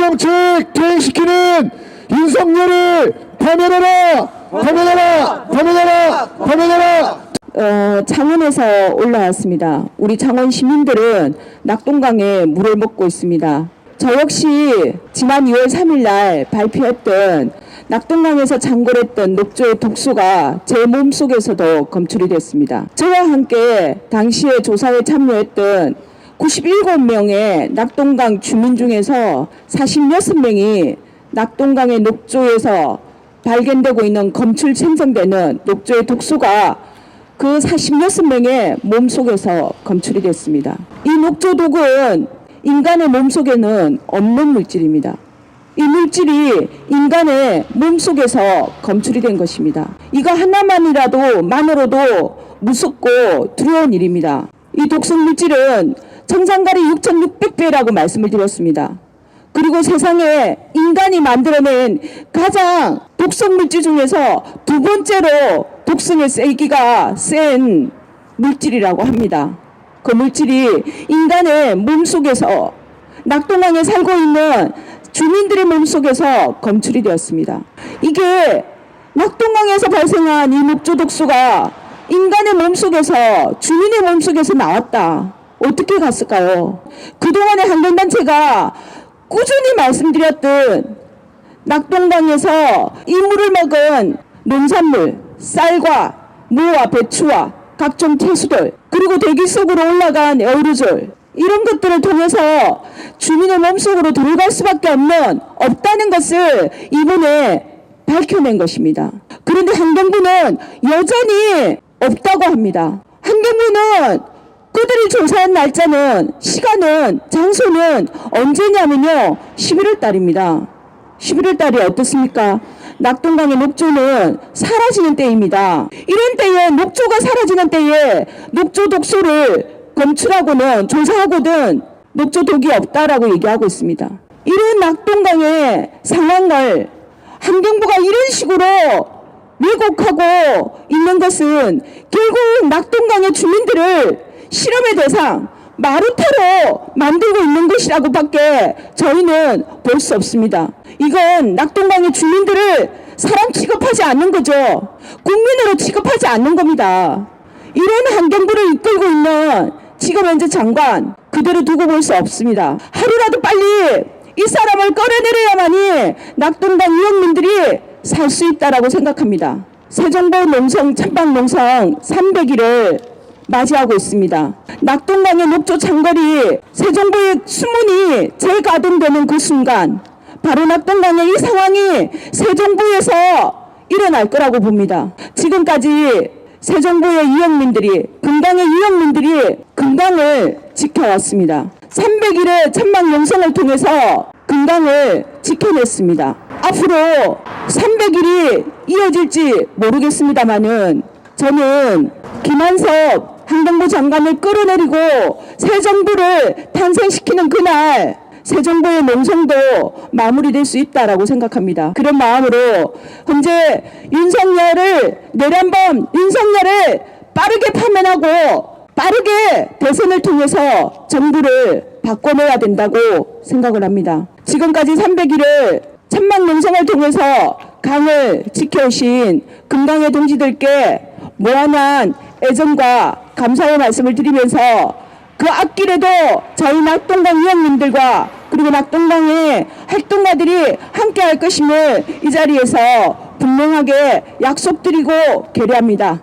정책 퇴행시키는 윤석열을 파면해라! 파면해라! 파면해라! 파면해라! 어, 창원에서 올라왔습니다. 우리 창원 시민들은 낙동강에 물을 먹고 있습니다. 저 역시 지난 2월 3일 날 발표했던 낙동강에서 창궐했던 녹조의 독소가 제 몸속에서도 검출이 됐습니다. 저와 함께 당시에 조사에 참여했던 97명의 낙동강 주민 중에서 46명이 낙동강의 녹조에서 발견되고 있는 검출 생성되는 녹조의 독소가 그 46명의 몸속에서 검출이 됐습니다. 이 녹조독은 인간의 몸속에는 없는 물질입니다. 이 물질이 인간의 몸속에서 검출이 된 것입니다. 이거 하나만이라도 만으로도 무섭고 두려운 일입니다. 이 독성 물질은 정상가리 6,600배라고 말씀을 드렸습니다. 그리고 세상에 인간이 만들어낸 가장 독성 물질 중에서 두 번째로 독성의 세기가 센 물질이라고 합니다. 그 물질이 인간의 몸속에서 낙동강에 살고 있는 주민들의 몸속에서 검출이 되었습니다. 이게 낙동강에서 발생한 이 목조 독소가 인간의 몸속에서 주민의 몸속에서 나왔다. 어떻게 갔을까요? 그동안의 환경단체가 꾸준히 말씀드렸던 낙동강에서 이 물을 먹은 농산물, 쌀과 무와 배추와 각종 채소들, 그리고 대기 속으로 올라간 에어로졸, 이런 것들을 통해서 주민의 몸속으로 들어갈 수밖에 없는 없다는 것을 이번에 밝혀낸 것입니다. 그런데 환경부는 여전히 없다고 합니다. 환경부는 그들이 조사한 날짜는 시간은 장소는 언제냐면요 11월 달입니다. 11월 달이 어떻습니까? 낙동강의 녹조는 사라지는 때입니다. 이런 때에 녹조가 사라지는 때에 녹조 독소를 검출하고는 조사하고는 녹조 독이 없다라고 얘기하고 있습니다. 이런 낙동강의 상황을 환경부가 이런 식으로 왜곡하고 있는 것은 결국 낙동강의 주민들을 실험의 대상 마루타로 만들고 있는 것이라고 밖에 저희는 볼 수 없습니다. 이건 낙동강의 주민들을 사람 취급하지 않는 거죠. 국민으로 취급하지 않는 겁니다. 이런 환경부를 이끌고 있는 지금 현재 장관 그대로 두고 볼 수 없습니다. 하루라도 빨리 이 사람을 끌어내려야만이 낙동강 유형민들이 살 수 있다라고 생각합니다. 세종보 농성 찬방 농성 300일을 맞이하고 있습니다. 낙동강의 녹조 장거리 세종보의 수문이 재가동되는 그 순간 바로 낙동강의 이 상황이 세종보에서 일어날 거라고 봅니다. 지금까지 세종보의 유형민들이 금강의 유형민들이 금강을 지켜왔습니다. 300일의 천막 영성을 통해서 금강을 지켜냈습니다. 앞으로 300일이 이어질지 모르겠습니다만은 저는 김한섭 환경부 장관을 끌어내리고 새 정부를 탄생시키는 그날 새 정부의 농성도 마무리될 수 있다라고 생각합니다. 그런 마음으로 현재 윤석열을 내란범 윤석열을 빠르게 파면하고 빠르게 대선을 통해서 정부를 바꿔내야 된다고 생각을 합니다. 지금까지 300일을 천막 농성을 통해서 강을 지켜오신 금강의 동지들께 무한한 애정과 감사의 말씀을 드리면서 그 앞길에도 저희 낙동강 위원님들과 그리고 낙동강의 활동가들이 함께 할 것임을 이 자리에서 분명하게 약속드리고 결의합니다.